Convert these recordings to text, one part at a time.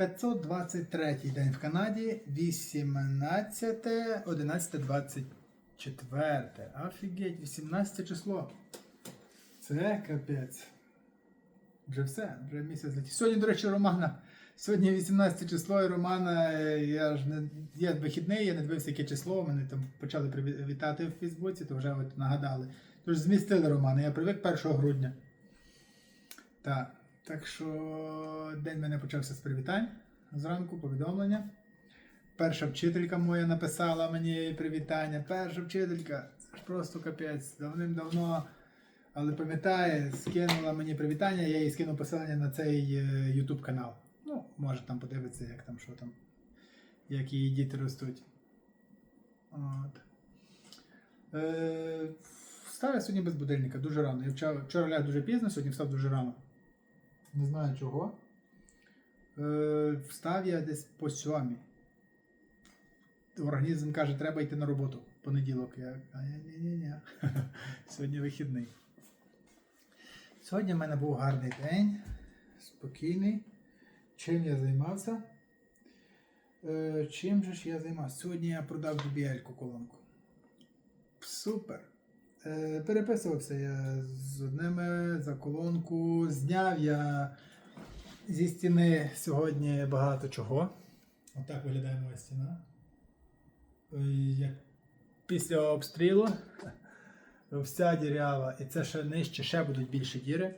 523 день в Канаді, 18, 11, 24. Офігеть, 18 число. Це капець. Вже все, вже місяць летить. Сьогодні, до речі, Романа. Сьогодні 18 число і Романа. Я ж не є вихідний, я не дивився, яке число. Мене там почали привітати в Фейсбуці, то вже от нагадали. Тож змістили Романа. Я привик 1 грудня. Так. Так що день мене почався з привітань зранку, повідомлення. Перша вчителька моя написала мені привітання. Перша вчителька, просто капець, давним-давно. Але пам'ятає, скинула мені привітання, я їй скинув посилання на цей е, YouTube канал. Ну, може там подивитися, як там, що там, як її діти ростуть. От. Е, встав я сьогодні без будильника, дуже рано. Я вчора, вчора ляг дуже пізно, сьогодні встав дуже рано. Не знаю чого. Е, встав я десь по сьомій. Організм каже, треба йти на роботу в понеділок. Я а ні-ні-ні. Сьогодні вихідний. Сьогодні в мене був гарний день, спокійний. Чим я займався? Е, чим же ж я займався? Сьогодні я продав DBL колонку. Супер. Е, переписувався я з одними за колонку. Зняв я зі стіни сьогодні багато чого. Отак виглядає моя стіна. Е, після обстрілу вся дірява, і це ще нижче, ще будуть більші діри.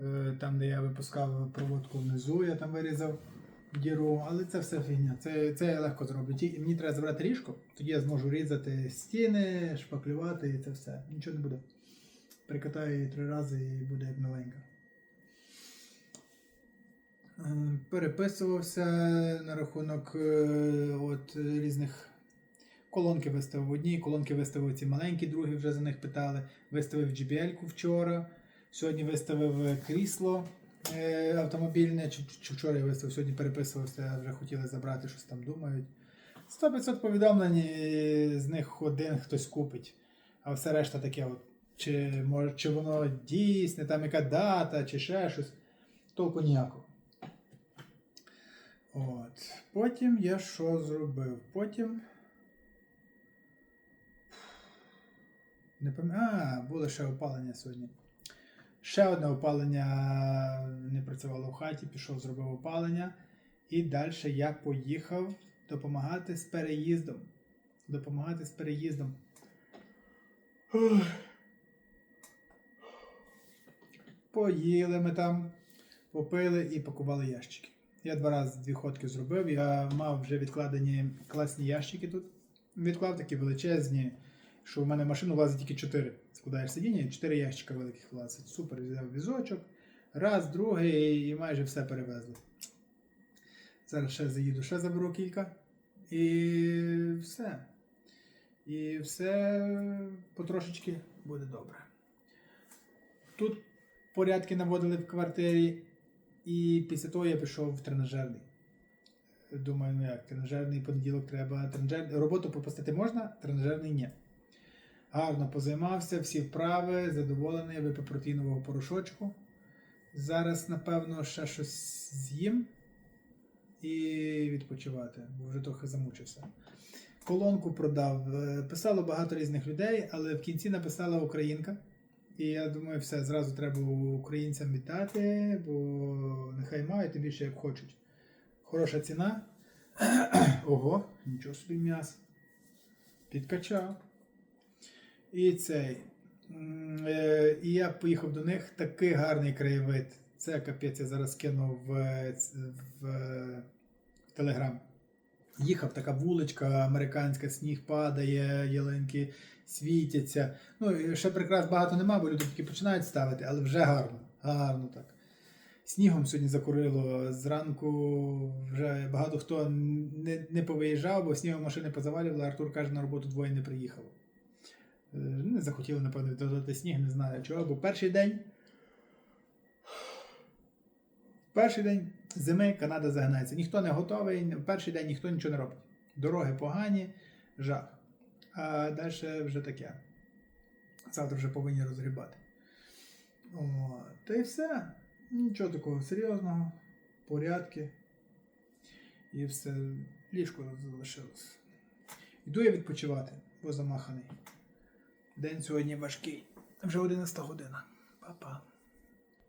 Е, Там, де я випускав проводку внизу, я там вирізав діру, але це все фігня. Це, це я легко зроблю. Мені треба забрати ріжку, тоді я зможу різати стіни, шпаклювати і це все. Нічого не буде. Прикатаю її три рази і буде як новенька. Е, Переписувався на рахунок е, от, різних колонки виставив одні, колонки виставив ці маленькі, другі вже за них питали. Виставив JBL-ку вчора. Сьогодні виставив е, крісло автомобільне. Чи, вчора я виставив, сьогодні переписувався, вже хотіли забрати, щось там думають. 100-500 повідомлень, з них один хтось купить. А все решта таке, от, чи, може, чи воно дійсне, там яка дата, чи ще щось. Толку ніякого. От. Потім я що зробив? Потім. Не пам'ятаю. А, було ще опалення сьогодні. Ще одне опалення не працювало в хаті, пішов, зробив опалення. І далі я поїхав допомагати з переїздом. Допомагати з переїздом. Поїли ми там, попили і пакували ящики. Я два рази дві ходки зробив. Я мав вже відкладені класні ящики тут. Відклав такі величезні, що в мене машину влазить тільки 4. Складаєш сидіння, 4 ящика великих влазить. Супер, взяв візочок. Раз, другий і майже все перевезли. Зараз ще заїду, ще заберу кілька. І все. І все потрошечки буде добре. Тут порядки наводили в квартирі, і після того я пішов в тренажерний. Думаю, ну як, тренажерний понеділок треба. Тренажер... Роботу пропустити можна, тренажерний ні. Гарно позаймався, всі вправи, задоволений, випив протеїнового порошочку. Зараз, напевно, ще щось з'їм і відпочивати, бо вже трохи замучився. Колонку продав. Е, Писало багато різних людей, але в кінці написала українка. І я думаю, все, зразу треба українцям віддати, бо нехай мають, тим більше як хочуть. Хороша ціна. Ого, нічого собі м'ясо. Підкачав. І цей. е, І я поїхав до них. Такий гарний краєвид. Це капець, я зараз кинув в, в, в Телеграм. Їхав така вуличка американська, сніг падає, ялинки світяться. Ну, ще прикрас багато нема, бо люди тільки починають ставити, але вже гарно. Гарно так. Снігом сьогодні закурило. Зранку вже багато хто не, не повиїжджав, бо снігом машини позавалювали. Артур каже, на роботу двоє не приїхало. Е, Не захотіли, напевно, додати сніг, не знаю чого. Бо перший день. Перший день зими Канада загинається. Ніхто не готовий, в перший день ніхто нічого не робить. Дороги погані, жах. А далі вже таке. Завтра вже повинні розгрібати. Та й все. Нічого такого серйозного. Порядки. І все, ліжко залишилось. Йду я відпочивати, бо замаханий. День сьогодні важкий. Вже 11 година. Па-па.